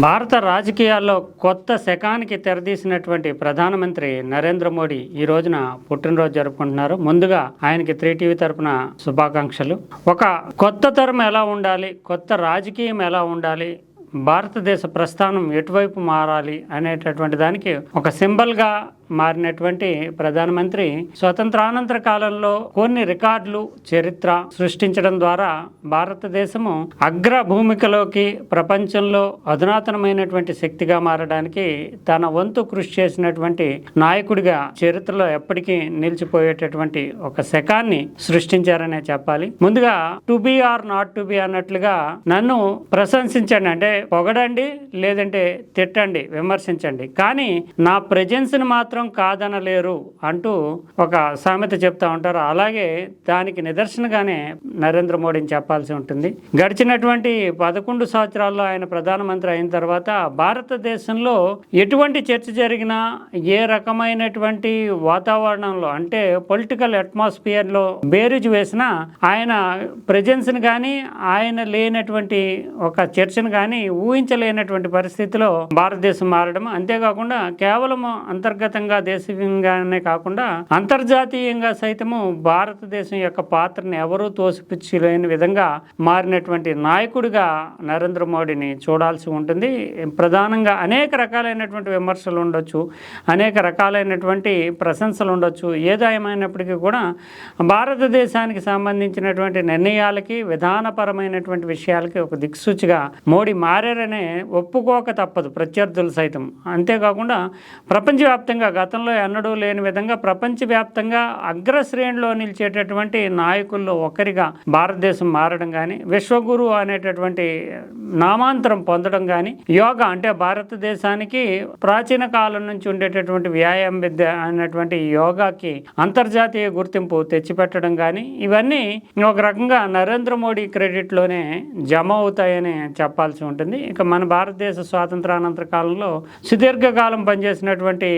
భారత రాజకీయాల్లో కొత్త శకానికి తెరదీసినటువంటి ప్రధానమంత్రి నరేంద్ర మోడీ ఈ రోజున పుట్టినరోజు జరుపుకుంటున్నారు. ముందుగా ఆయనకి త్రీ టీవీ తరపున శుభాకాంక్షలు. ఒక కొత్త తరం ఎలా ఉండాలి? కొత్త రాజకీయం ఎలా ఉండాలి? భారతదేశ ప్రస్థానం ఎటువైపు మారాలి? అనేటటువంటి దానికి ఒక సింబల్గా మారినటువంటి ప్రధానమంత్రి స్వతంత్రానంతర కాలంలో కొన్ని రికార్డులు చరిత్ర సృష్టించడం ద్వారా భారతదేశము అగ్ర భూమికలోకి ప్రపంచంలో అధునాతనమైనటువంటి శక్తిగా మారడానికి తన వంతు కృషి చేసినటువంటి నాయకుడిగా చరిత్రలో ఎప్పటికీ నిలిచిపోయేటటువంటి ఒక శకాన్ని సృష్టించారనే చెప్పాలి. ముందుగా to be or not to be అన్నట్లుగా నన్ను ప్రశంసించండి. అంటే పొగడండి లేదంటే తిట్టండి విమర్శించండి. కానీ నా ప్రజెన్స్ని మాత్రం కాదనలేరు అంటూ ఒక సామెత చెప్తా ఉంటారు. అలాగే దానికి నిదర్శనగానే నరేంద్ర మోడీని చెప్పాల్సి ఉంటుంది. గడిచినటువంటి పదకొండు సంవత్సరాల్లో ఆయన ప్రధానమంత్రి అయిన తర్వాత భారతదేశంలో ఎటువంటి చర్చ జరిగినా ఏ రకమైనటువంటి వాతావరణంలో అంటే పొలిటికల్ అట్మాస్ఫియర్లో బేరీజ్ వేసినా ఆయన ప్రజెన్స్ని కానీ ఆయన లేనటువంటి ఒక చర్చను కానీ ఊహించలేనటువంటి పరిస్థితిలో భారతదేశం మారడం. అంతేకాకుండా కేవలం అంతర్గతంగా దేశీయంగానే కాకుండా అంతర్జాతీయంగా సైతము భారతదేశం యొక్క పాత్రని ఎవరూ తోసిపుచ్చలేని విధంగా మారినటువంటి నాయకుడిగా నరేంద్ర మోడీని చూడాల్సి ఉంటుంది. ప్రధానంగా అనేక రకాలైనటువంటి విమర్శలు ఉండొచ్చు అనేక రకాలైనటువంటి ప్రశంసలు ఉండొచ్చు. ఏదాయమైనప్పటికీ కూడా భారతదేశానికి సంబంధించినటువంటి నిర్ణయాలకి విధానపరమైనటువంటి విషయాలకి ఒక దిక్సూచిగా మోడీ మారారనే ఒప్పుకోక తప్పదు ప్రత్యర్థులు సైతం. అంతేకాకుండా ప్రపంచవ్యాప్తంగా గతంలో ఎన్నడూ లేని విధంగా ప్రపంచవ్యాప్తంగా అగ్రశ్రేణిలో నిలిచేటటువంటి నాయకుల్లో ఒకరిగా భారతదేశం మారడం కానీ విశ్వగురు అనేటటువంటి నామాంతరం పొందడం కానీ యోగా అంటే భారతదేశానికి ప్రాచీన కాలం నుంచి ఉండేటటువంటి వ్యాయామ విద్య అనేటువంటి యోగాకి అంతర్జాతీయ గుర్తింపు తెచ్చిపెట్టడం కానీ ఇవన్నీ ఒక రకంగా నరేంద్ర మోడీ క్రెడిట్లోనే జమ అవుతాయని చెప్పాల్సి ఉంటుంది. ఇక మన భారతదేశ స్వాతంత్రానంతర కాలంలో సుదీర్ఘకాలం పనిచేసినటువంటి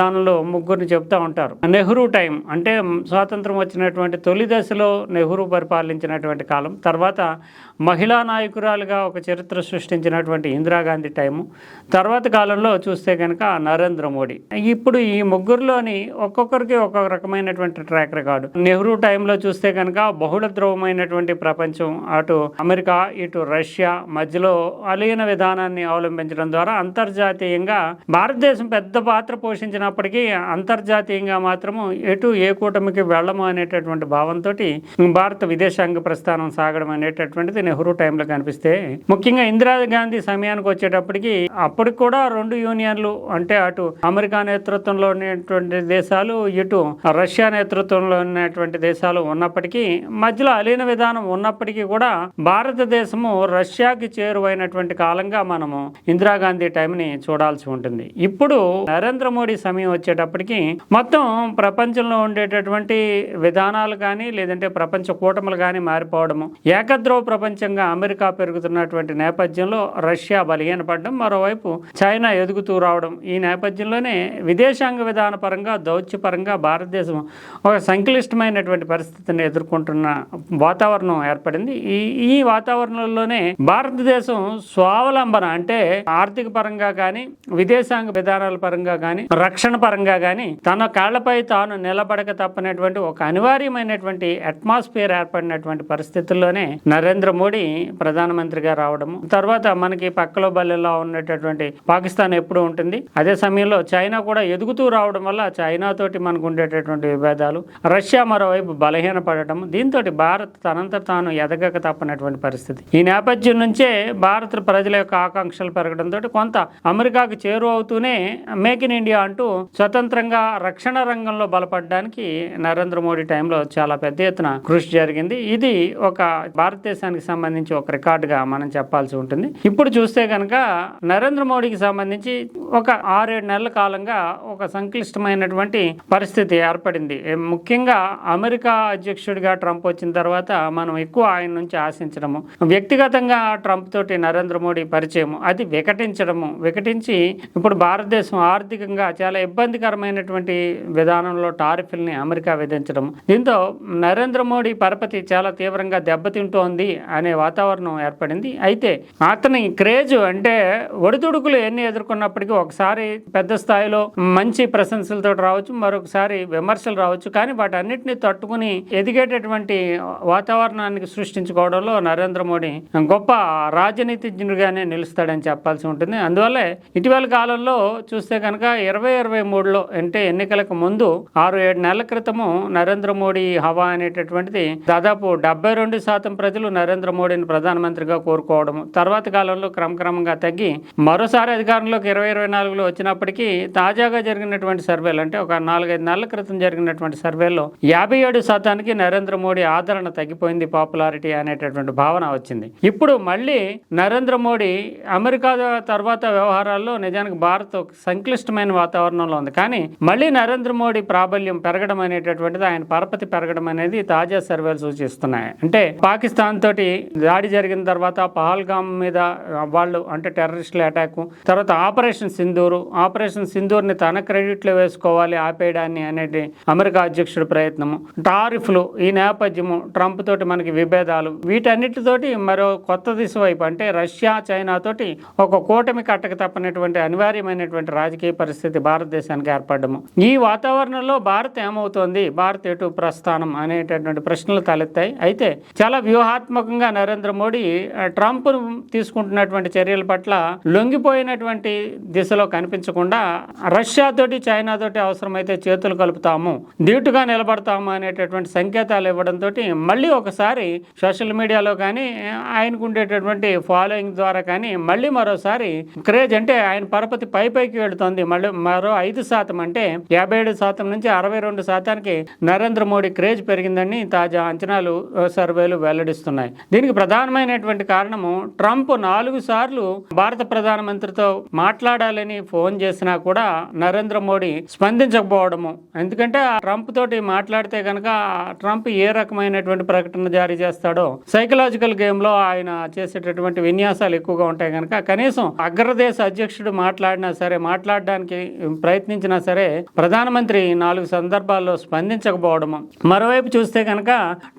ప్రధానులు ముగ్గురిని చెప్తా ఉంటారు. నెహ్రూ టైం అంటే స్వాతంత్రం వచ్చినటువంటి తొలి దశలో నెహ్రూ పరిపాలించినటువంటి కాలం. తర్వాత మహిళా నాయకురాలుగా ఒక చరిత్ర సృష్టించినటువంటి ఇందిరాగాంధీ టైము తర్వాత కాలంలో చూస్తే కనుక నరేంద్ర మోడీ. ఇప్పుడు ఈ ముగ్గురులోని ఒక్కొక్కరికి ఒక్కొక్క రకమైనటువంటి ట్రాక్ రికార్డు నెహ్రూ టైంలో చూస్తే కనుక బహుళ ధ్రువమైనటువంటి ప్రపంచం అటు అమెరికా ఇటు రష్యా మధ్యలో అలీన విధానాన్ని అవలంబించడం ద్వారా అంతర్జాతీయంగా భారతదేశం పెద్ద పాత్ర పోషించినప్పటికీ అంతర్జాతీయంగా మాత్రము ఎటు ఏ కూటమికి వెళ్ళము అనేటటువంటి భావంతో భారత విదేశాంగ ప్రస్థానం సాగడం అనేటటువంటిది నెహ్రూ టైంలో కనిపిస్తే ముఖ్యంగా ఇందిరాగాంధీ సమయానికి వచ్చేటప్పటికి అప్పటికి కూడా రెండు యూనియన్లు అంటే అటు అమెరికా నేతృత్వంలో ఉన్నటువంటి దేశాలు ఇటు రష్యా నేతృత్వంలో ఉన్నటువంటి దేశాలు ఉన్నప్పటికీ మధ్యలో అలీన విధానం ఉన్నప్పటికీ కూడా భారతదేశము రష్యాకి చేరువైనటువంటి కాలంగా మనము ఇందిరాగాంధీ టైంని చూడాల్సి ఉంటుంది. ఇప్పుడు నరేంద్ర మోడీ సమయం వచ్చేటప్పటికి మొత్తం ప్రపంచంలో ఉండేటటువంటి విధానాలు కానీ లేదంటే ప్రపంచ కూటములు కానీ మారిపోవడము ఏకద్రవ ప్రపంచంగా అమెరికా పెరుగుతున్నటువంటి నేపథ్యంలో రష్యా బలహీనపడడం మరోవైపు చైనా ఎదుగుతూ రావడం. ఈ నేపథ్యంలోనే విదేశాంగ విధాన పరంగా దౌత్యపరంగా భారతదేశం ఒక సంక్లిష్టమైనటువంటి పరిస్థితిని ఎదుర్కొంటున్న వాతావరణం ఏర్పడింది. ఈ ఈ వాతావరణంలోనే భారతదేశం స్వావలంబన అంటే ఆర్థిక పరంగా కానీ విదేశాంగ విధానాల పరంగా కానీ రక్షణ పరంగా కానీ తన కాళ్ళపై తాను నిలబడక తప్పనటువంటి ఒక అనివార్యమైనటువంటి అట్మాస్ఫియర్ ఏర్పడినటువంటి పరిస్థితుల్లోనే నరేంద్ర మోడీ ప్రధానమంత్రిగా రావడము. తర్వాత మనకి పక్కలో బల్లెలో ఉన్నటువంటి పాకిస్తాన్ ఎప్పుడు ఉంటుంది. అదే సమయంలో చైనా కూడా ఎదుగుతూ రావడం వల్ల చైనా తోటి మనకు ఉండేటటువంటి విభేదాలు రష్యా మరోవైపు బలహీన పడటం దీంతో భారత్ తనంతట తాను ఎదగక తప్పనటువంటి పరిస్థితి. ఈ నేపథ్యం నుంచే భారత ప్రజల యొక్క ఆకాంక్షలు పెరగడంతో కొంత అమెరికాకు చేరువ అవుతూనే మేక్ ఇన్ ఇండియా అంటూ స్వతంత్రంగా రక్షణ రంగంలో బలపడడానికి నరేంద్ర మోడీ టైంలో చాలా పెద్ద ఎత్తున కృషి జరిగింది. ఇది ఒక భారతదేశానికి సంబంధించి ఒక రికార్డుగా మనం చెప్పాల్సి ఉంటుంది. ఇప్పుడు చూస్తే కనుక నరేంద్ర మోడీకి సంబంధించి ఒక ఆరేడు నెలల కాలంగా ఒక సంక్లిష్టమైనటువంటి పరిస్థితి ఏర్పడింది. ముఖ్యంగా అమెరికా అధ్యక్షుడిగా ట్రంప్ వచ్చిన తర్వాత మనం ఎక్కువ ఆయన నుంచి ఆశించడము వ్యక్తిగతంగా ట్రంప్ తోటి నరేంద్ర మోడీ పరిచయం అది వికటించడము వికటించి ఇప్పుడు భారతదేశం ఆర్థికంగా చాలా ఇబ్బందికరమైనటువంటి విధానంలో టారిఫ్ల్ని అమెరికా విధించడం దీంతో నరేంద్ర మోడీ పరపతి చాలా తీవ్రంగా దెబ్బతింటోంది. అనే వాతావరణం ఏర్పడింది. అయితే అతని క్రేజ్ అంటే ఒడిదుడుకులు ఎన్ని ఎదుర్కొన్నప్పటికీ ఒకసారి పెద్ద స్థాయిలో మంచి ప్రశంసలతో రావచ్చు మరొకసారి విమర్శలు రావచ్చు. కానీ వాటన్నిటిని తట్టుకుని ఎదిగేటటువంటి వాతావరణానికి సృష్టించుకోవడంలో నరేంద్ర మోడీ గొప్ప రాజనీతిజ్ఞుడిగానే నిలుస్తాడని చెప్పాల్సి ఉంటుంది. అందువల్లే ఇటీవల కాలంలో చూస్తే కనుక ఇరవై ఇరవై మూడులో అంటే ఎన్నికలకు ముందు ఆరు ఏడు నెలల క్రితము నరేంద్ర మోడీ హవా అనేటటువంటిది దాదాపు డెబ్బై రెండు శాతం ప్రజలు నరేంద్ర మోడీని ప్రధానమంత్రిగా కోరుకోవడం తర్వాత కాలంలో క్రమక్రమంగా తగ్గి మరోసారి అధికారంలోకి ఇరవై ఇరవై నాలుగులో వచ్చినప్పటికీ తాజాగా జరిగినటువంటి సర్వేలు అంటే ఒక నాలుగైదు నెలల క్రితం జరిగినటువంటి సర్వేలో యాభై ఏడు శాతానికి నరేంద్ర మోడీ ఆదరణ తగ్గిపోయింది పాపులారిటీ అనేటటువంటి భావన వచ్చింది. ఇప్పుడు మళ్ళీ నరేంద్ర మోడీ అమెరికా తర్వాత వ్యవహారాల్లో నిజానికి భారత్ సంక్లిష్టమైన వాతావరణంలో ఉంది. కానీ మళ్ళీ నరేంద్ర మోడీ ప్రాబల్యం పెరగడం అనేటటువంటిది ఆయన పరపతి పెరగడం అనేది తాజా సర్వేలు సూచిస్తున్నాయి. అంటే పాకిస్తాన్ తోటి దాడి జరిగిన తర్వాత పహల్గామ్ మీద వాళ్ళు అంటే టెర్రరిస్టుల అటాక్ తర్వాత ఆపరేషన్ సింధూరు ఆపరేషన్ సింధూర్ని తన క్రెడిట్లో వేసుకోవాలి ఆపేయడాన్ని అనేది అమెరికా అధ్యక్షుడి ప్రయత్నము. టారిఫ్లు ఈ నేపథ్యము ట్రంప్ తోటి మనకి విభేదాలు. వీటన్నిటితోటి మరో కొత్త దిశ వైపు అంటే రష్యా చైనా తోటి ఒక కూటమి కట్టక తప్పనటువంటి అనివార్యమైనటువంటి రాజకీయ పరిస్థితి భారతదేశానికి ఏర్పడము ఈ వాతావరణంలో భారత్ ఏమవుతోంది? భారత్ ఎటు ప్రస్థానం అనేటటువంటి ప్రశ్నలు తలెత్తాయి. అయితే చాలా వ్యూహాత్మకంగా నరేంద్ర మోడీ ట్రంప్ తీసుకుంటున్నటువంటి చర్యల పట్ల లొంగిపోయినటువంటి దిశలో కనిపించకుండా రష్యాతోటి చైనాతోటి అవసరమైతే చేతులు కలుపుతాము ధీటుగా నిలబడతాము అనేటటువంటి సంకేతాలు ఇవ్వడంతో మళ్ళీ ఒకసారి సోషల్ మీడియాలో కానీ ఆయనకు ఉండేటటువంటి ఫాలోయింగ్ ద్వారా కానీ మళ్ళీ మరోసారి క్రేజ్ అంటే ఆయన పరపతి పై పైకి వెళుతోంది. మళ్ళీ మరో ఐదు శాతం అంటే యాభై ఏడు శాతం నుంచి అరవై రెండు శాతానికి నరేంద్ర మోడీ క్రేజ్ పెరిగిందని తాజా అంచనాలు సర్వేలు వెల్లడిస్తున్నాయి. దీనికి ప్రధానమైనటువంటి కారణము ట్రంప్ నాలుగు సార్లు భారత ప్రధానమంత్రితో మాట్లాడాలని ఫోన్ చేసినా కూడా నరేంద్ర మోడీ స్పందించకపోవడము. ఎందుకంటే ఆ ట్రంప్ తోటి మాట్లాడితే కనుక ట్రంప్ ఏ రకమైనటువంటి ప్రకటన జారీ చేస్తాడో సైకలాజికల్ గేమ్లో ఆయన చేసేటటువంటి విన్యాసాలు ఎక్కువగా ఉంటాయి కనుక కనీసం అగ్రదేశ అధ్యక్షుడు మాట్లాడినా సరే మాట్లాడడానికి ప్రయత్నించినా సరే ప్రధానమంత్రి నాలుగు సందర్భాల్లో స్పందించకపోవడము. మరోవైపు చూస్తే కనుక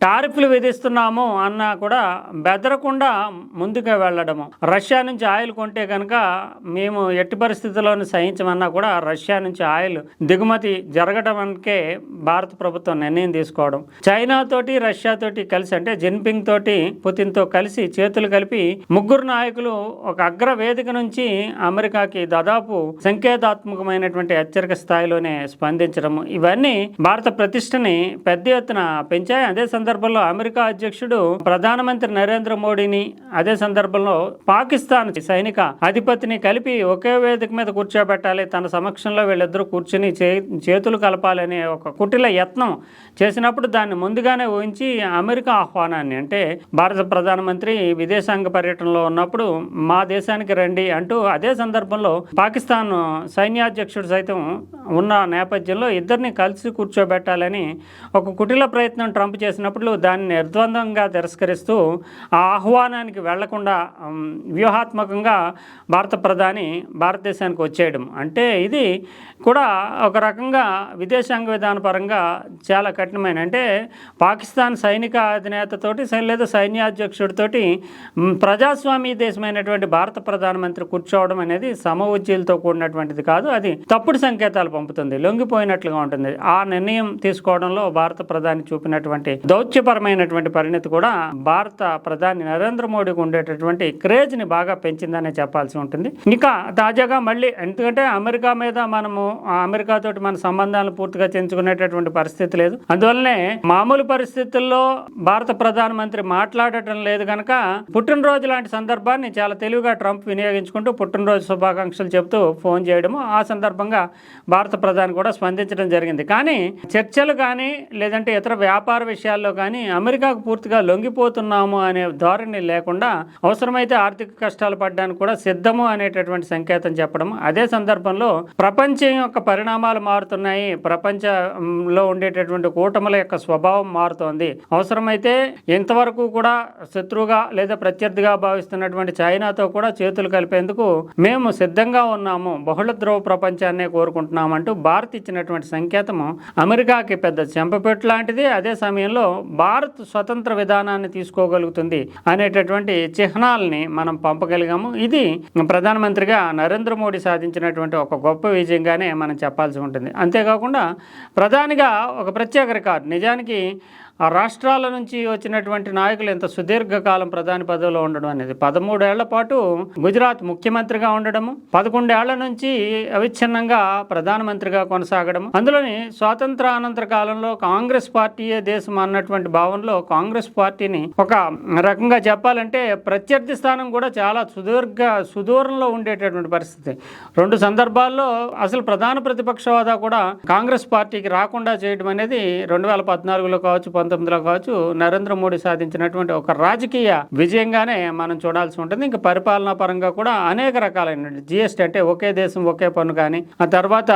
టారిఫ్లు విధిస్తున్నాము అన్నా కూడా బెదరకుండా ముందుకు వెళ్ళడము. రష్యా నుంచి ఆయిల్ కొంటే కనుక మేము ఎట్టి పరిస్థితుల్లోనూ సహించమన్నా కూడా రష్యా నుంచి ఆయిల్ దిగుమతి జరగడానికే భారత ప్రభుత్వం నిర్ణయం తీసుకోవడం. చైనా తోటి రష్యా తోటి కలిసి అంటే జిన్పింగ్ తోటి పుతిన్తో కలిసి చేతులు కలిపి ముగ్గురు నాయకులు ఒక అగ్ర వేదిక నుంచి అమెరికాకి దాదాపు సంకేతాత్మకమైనటువంటి హెచ్చరిక స్థాయిలోనే స్పందించడం. ఇవన్నీ భారత ప్రతిష్టని పెద్ద ఎత్తున పెంచాయి. అదే సందర్భంలో అమెరికా అధ్యక్షుడు ప్రధానమంత్రి నరేంద్ర మోడీని అదే సందర్భంలో పాకిస్తాన్ సైనిక అధిపతిని కలిపి ఒకే వేదిక మీద కూర్చోబెట్టాలి. తన సమక్షంలో వీళ్ళిద్దరూ కూర్చుని చే చేతులు కలపాలనే ఒక కుటిల యత్నం చేసినప్పుడు దాన్ని ముందుగానే ఊహించి అమెరికా ఆహ్వానాన్ని అంటే భారత ప్రధానమంత్రి విదేశాంగ పర్యటనలో ఉన్నప్పుడు మా దేశానికి రండి అంటూ అదే సందర్భంలో పాకిస్తాన్ సైన్యాధ్యక్షుడు సైతం ఉన్న నేపథ్యంలో ఇద్దరిని కలిసి కూర్చోబెట్టాలని ఒక కుటిల ప్రయత్నం ట్రంప్ చేసినప్పుడు దాన్ని నిర్ద్వందంగా తిరస్కరిస్తూ ఆ ఆహ్వానానికి వెళ్ళకుండా వ్యూహాత్మకంగా భారత ప్రధాని భారతదేశానికి వచ్చేయడం. అంటే ఇది కూడా ఒక రకంగా విదేశాంగ విధాన పరంగా చాలా కఠినమైన అంటే పాకిస్తాన్ సైనిక అధినేతతోటి లేదా సైన్యాధ్యక్షుడితోటి ప్రజాస్వామ్య దేశమైనటువంటి భారత ప్రధానమంత్రి కూర్చోవడం అనేది సమ ఉజ్జీలతో కూడినటువంటిది కాదు అది తప్పుడు సంకేతాలు పంపుతుంది లొంగిపోయినట్లుగా ఉంటుంది. ఆ నిర్ణయం తీసుకోవడంలో భారత ప్రధాని చూపినటువంటి దౌత్యపరమైనటువంటి పరిణతి కూడా భారత ప్రధాని నరేంద్ర మోడీకి ఉండేటటువంటి క్రేజ్ని బాగా పెంచిందనే చెప్పాల్సి ఉంటుంది. ఇంకా తాజాగా మళ్ళీ ఎందుకంటే అమెరికా మీద మనము అమెరికా తోటి మన సంబంధాలను పూర్తిగా చెంచుకునేటటువంటి పరిస్థితి లేదు. అందువల్లనే మామూలు పరిస్థితుల్లో భారత ప్రధానమంత్రి మాట్లాడటం లేదు కనుక పుట్టినరోజు లాంటి సందర్భాన్ని చాలా తెలివిగా ట్రంప్ వినియోగించుకుంటూ పుట్టినరోజు శుభాకాంక్షలు చెబుతూ ఫోన్ చేయడము ఆ సందర్భంగా భారత ప్రధాని కూడా స్పందించడం జరిగింది. కానీ చర్చలు కానీ లేదంటే ఇతర వ్యాపార విషయాల్లో కానీ అమెరికాకు పూర్తిగా లొంగిపోతున్నాము అనే ధోరణి లేకుండా అవసరమైతే ఆర్థిక కష్టాలు పడడానికి కూడా సిద్ధము అనేటటువంటి సంకేతం చెప్పడం. అదే సందర్భంలో ప్రపంచం యొక్క పరిణామాలు మారుతున్నాయి. ప్రపంచంలో ఉండేటటువంటి కూటముల యొక్క స్వభావం మారుతోంది. అవసరమైతే ఇంతవరకు కూడా శత్రువుగా లేదా ప్రత్యర్థిగా భావిస్తున్నటువంటి చైనాతో కూడా చేతులు కలిపేందుకు మేము సిద్ధంగా ఉన్నాము. బహుళ ధ్రువ ప్రపంచాన్నే కోరుకుంటున్నామంటూ భారత్ ఇచ్చినటువంటి సంకేతము అమెరికాకి పెద్ద చెంపపెట్టు లాంటిది. అదే సమయంలో భారత్ స్వతంత్ర విధానాన్ని తీసుకో తీసుకోగలుగుతుంది అనేటటువంటి చిహ్నాలని మనం పంపగలిగాము. ఇది ప్రధానమంత్రిగా నరేంద్ర మోడీ సాధించినటువంటి ఒక గొప్ప విజయంగానే మనం చెప్పాల్సి ఉంటుంది. అంతేకాకుండా ప్రధానిగా ఒక ప్రత్యేక రికార్డు. నిజానికి ఆ రాష్ట్రాల నుంచి వచ్చినటువంటి నాయకులు ఎంత సుదీర్ఘకాలం ప్రధాని పదవిలో ఉండడం అనేది పదమూడేళ్ళ పాటు గుజరాత్ ముఖ్యమంత్రిగా ఉండడము పదకొండేళ్ళ నుంచి అవిచ్ఛిన్నంగా ప్రధానమంత్రిగా కొనసాగడం అందులోని స్వాతంత్ర అనంతర కాలంలో కాంగ్రెస్ పార్టీయే దేశం అన్నటువంటి భావనలో కాంగ్రెస్ పార్టీని ఒక రకంగా చెప్పాలంటే ప్రత్యర్థి స్థానం కూడా చాలా సుదీర్ఘ సుదూరంలో ఉండేటటువంటి పరిస్థితి. రెండు సందర్భాల్లో అసలు ప్రధాన ప్రతిపక్ష హోదా కూడా కాంగ్రెస్ పార్టీకి రాకుండా చేయడం అనేది రెండు వేల పద్నాలుగులో కావచ్చు పంతొమ్మిదిలో కావచ్చు నరేంద్ర మోడీ సాధించినటువంటి ఒక రాజకీయ విజయంగానే మనం చూడాల్సి ఉంటుంది. ఇంకా పరిపాలనా పరంగా కూడా అనేక రకాలైన జిఎస్టీ అంటే ఒకే దేశం ఒకే పన్ను కానీ ఆ తర్వాత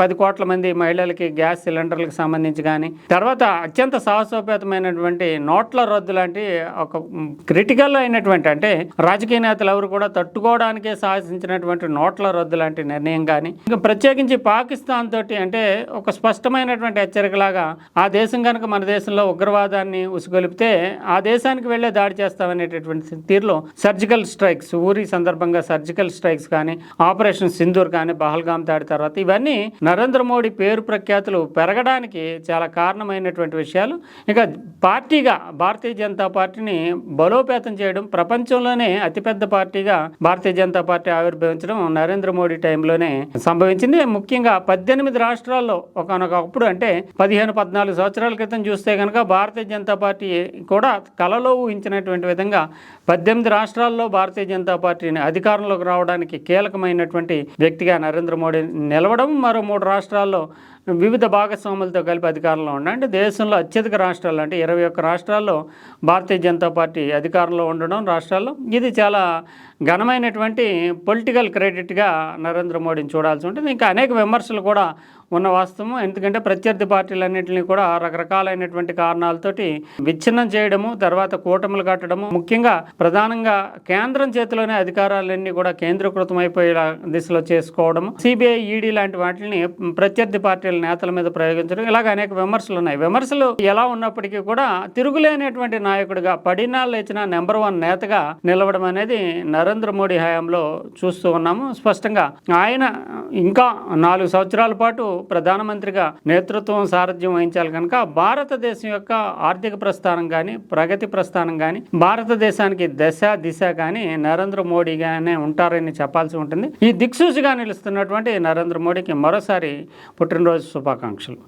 పది కోట్ల మంది మహిళలకి గ్యాస్ సిలిండర్లకు సంబంధించి కానీ తర్వాత అత్యంత సాహసోపేతమైనటువంటి నోట్ల రద్దు లాంటి ఒక క్రిటికల్ అయినటువంటి అంటే రాజకీయ నేతలు ఎవరు కూడా తట్టుకోవడానికే సాధించినటువంటి నోట్ల రద్దు లాంటి నిర్ణయం కానీ ఇంకా ప్రత్యేకించి పాకిస్తాన్ తోటి అంటే ఒక స్పష్టమైనటువంటి హెచ్చరికలాగా ఆ దేశం కనుక మన దేశంలో ఉగ్రవాదాన్ని ఉసుగొలిపితే ఆ దేశానికి వెళ్ళే దాడి చేస్తామనేటటువంటి తీరులో సర్జికల్ స్ట్రైక్స్ ఊరి సందర్భంగా సర్జికల్ స్ట్రైక్స్ కానీ ఆపరేషన్ సింధూర్ కానీ పహల్గాం దాడి తర్వాత ఇవన్నీ నరేంద్ర మోడీ పేరు ప్రఖ్యాతులు పెరగడానికి చాలా కారణమైనటువంటి విషయాలు. ఇక పార్టీగా భారతీయ జనతా పార్టీని బలోపేతం చేయడం ప్రపంచంలోనే అతిపెద్ద పార్టీగా భారతీయ జనతా పార్టీ ఆవిర్భవించడం నరేంద్ర మోడీ టైంలోనే సంభవించింది. ముఖ్యంగా పద్దెనిమిది రాష్ట్రాల్లో ఒకనొకప్పుడు అంటే పదిహేను పద్నాలుగు సంవత్సరాల క్రితం చూస్తే కనుక భారతీయ జనతా పార్టీ కూడా కలలో ఊహించినటువంటి విధంగా పద్దెనిమిది రాష్ట్రాల్లో భారతీయ జనతా పార్టీని అధికారంలోకి రావడానికి కీలకమైనటువంటి వ్యక్తిగా నరేంద్ర మోడీ నిలవడం మరో మూడు రాష్ట్రాల్లో వివిధ భాగస్వాములతో కలిపి అధికారంలో ఉన్నాయి అంటే దేశంలో అత్యధిక రాష్ట్రాలు అంటే ఇరవై ఒక్క రాష్ట్రాల్లో భారతీయ జనతా పార్టీ అధికారంలో ఉండడం రాష్ట్రాల్లో. ఇది చాలా ఘనమైనటువంటి పొలిటికల్ క్రెడిట్గా నరేంద్ర మోడీని చూడాల్సి ఉంటుంది. ఇంకా అనేక విమర్శలు కూడా ఉన్న వాస్తవం ఎందుకంటే ప్రత్యర్థి పార్టీలన్నింటినీ కూడా రకరకాలైనటువంటి కారణాలతోటి విచ్ఛిన్నం చేయడము తర్వాత కూటములు కట్టడము ముఖ్యంగా ప్రధానంగా కేంద్రం చేతిలోనే అధికారాలన్నీ కూడా కేంద్రీకృతం అయిపోయే దిశలో చేసుకోవడము సిబిఐ ఈడీ లాంటి వాటిని ప్రత్యర్థి పార్టీల నేతల మీద ప్రయోగించడం ఇలాగ అనేక విమర్శలు ఉన్నాయి. విమర్శలు ఎలా ఉన్నప్పటికీ కూడా తిరుగులేనటువంటి నాయకుడిగా పడినాళ్ళు ఇచ్చిన నెంబర్ వన్ నేతగా నిలవడం అనేది నరేంద్ర మోడీ హయాంలో చూస్తూ ఉన్నాము. స్పష్టంగా ఆయన ఇంకా నాలుగు సంవత్సరాల పాటు ప్రధానమంత్రిగా నేతృత్వం సారథ్యం వహించాలి కనుక భారతదేశం యొక్క ఆర్థిక ప్రస్థానం కానీ ప్రగతి ప్రస్థానం కానీ భారతదేశానికి దశ దిశ కానీ నరేంద్ర మోడీగానే ఉంటారని చెప్పాల్సి ఉంటుంది. ఈ దిక్సూచిగా నిలుస్తున్నటువంటి నరేంద్ర మోడీకి మరోసారి పుట్టినరోజు శుభాకాంక్షలు.